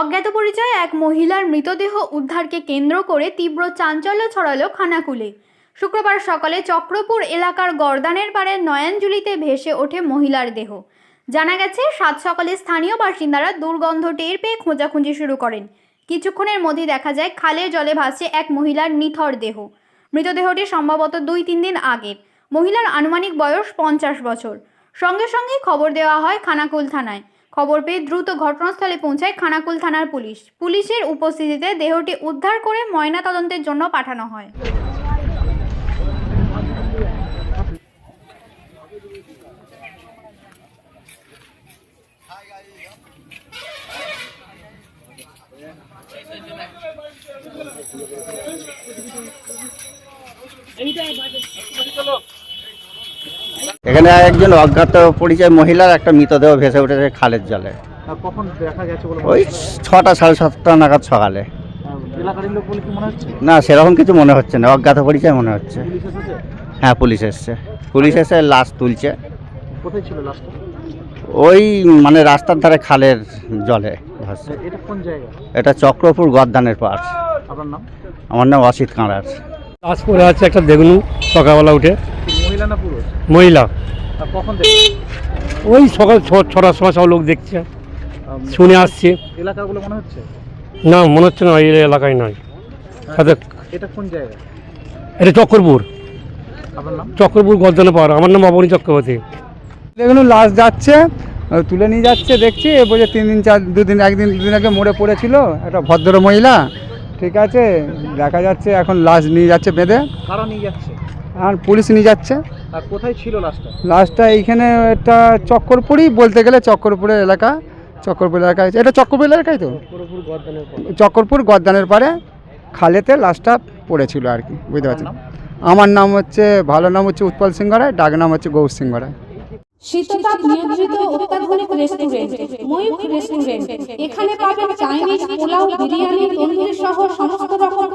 অজ্ঞাত পরিচয়ে এক মহিলার মৃতদেহ উদ্ধারকে কেন্দ্র করে তীব্র চাঞ্চল্য ছড়ালো খানাকুলে। শুক্রবার সকালে চক্রপুর এলাকার গর্দানের পাড়ে নয়নজুলিতে ভেসে ওঠে মহিলার দেহ। জানা গেছে, সাত সকালে স্থানীয় বাসিন্দারা দুর্গন্ধ টের পেয়ে খোঁজাখুঁজি শুরু করেন। কিছুক্ষণের মধ্যেই দেখা যায় খালের জলে ভাসছে এক মহিলার নিথর দেহ। মৃতদেহটি সম্ভবত দুই তিন দিন আগের মহিলার আনুমানিক বয়স পঞ্চাশ বছর। সঙ্গে সঙ্গে খবর দেওয়া হয় খানাকুল থানায়। খবর পেয়ে দ্রুত ঘটনাস্থলে পৌঁছায় খানাকুল থানার পুলিশ। পুলিশের উপস্থিতিতে দেহটি উদ্ধার করে ময়নাতদন্তের জন্য পাঠানো হয়। এখানে একজন অজ্ঞাত পরিচয় মহিলার একটা মৃতদেহ ভেসে উঠেছে খালের জলে। কখন দেখা গেছে ওই ছটা সাড়ে সাতটা নাগাদ সকালে। মনে হচ্ছে? না সেরকম কিছু মনে হচ্ছে না অজ্ঞাত পরিচয় মনে হচ্ছে। হ্যাঁ পুলিশ এসছে। পুলিশ এসে লাশ তুলছে। কোথায় ছিল লাস্টটা ওই মানে রাস্তার ধারে খালের জলে এটা কোন জায়গা? এটা চক্রপুর গদ্দানের পাশ আমার নাম অসিত কাঁড়ার। লাশ পড়ে আছে একটা দেখনু সকালবেলা উঠে। মহিলা না পুরুষ? মহিলা। কখন ওই সকাল ছ- ছটার সময় সব লোক দেখছে শুনে আসছে। এলাকার বলে মনে হচ্ছে? না মনে হচ্ছে না এই এলাকায় নয়। সাথে এটা কোন জায়গা? এটা চক্রপুর। চক্রপুর গর্দানে পাওয়ার আমার নাম অবনী চক্রবর্তী। দেখুন লাশ যাচ্ছে তুলে নিয়ে যাচ্ছে দেখছি। এ বলছে তিন দিন চার দুদিন একদিন দুদিন আগে মরে পড়েছিল। একটা ভদ্র মহিলা ঠিক আছে? দেখা যাচ্ছে এখন লাশ নিয়ে যাচ্ছে বেঁধে। কারা নিয়ে যাচ্ছে? আর পুলিশ নিয়ে যাচ্ছে। আর কোথায় ছিল লাস্টটা লাশটা এইখানে একটা চক্করপুরি বলতে গেলে চক্করপুরের এলাকা। চক্করপুর এলাকায় এটা চক্করপুর এলাকায় তো? চক্করপুর গদ্দানের পারে খালেতে লাশটা পড়েছিল আর কি বুঝতে পারছেন? আমার নাম হচ্ছে ভালো নাম হচ্ছে উৎপল সিং রায় ডাক নাম হচ্ছে গৌর সিং রায় শীততাপ নিয়ন্ত্রিত অত্যাধুনিক রেস্টুরেন্ট ময়ূখ রেস্টুরেন্ট এখানে পাবেন চাইনিজ পোলাও বিরিয়ানি তন্দুরি সহ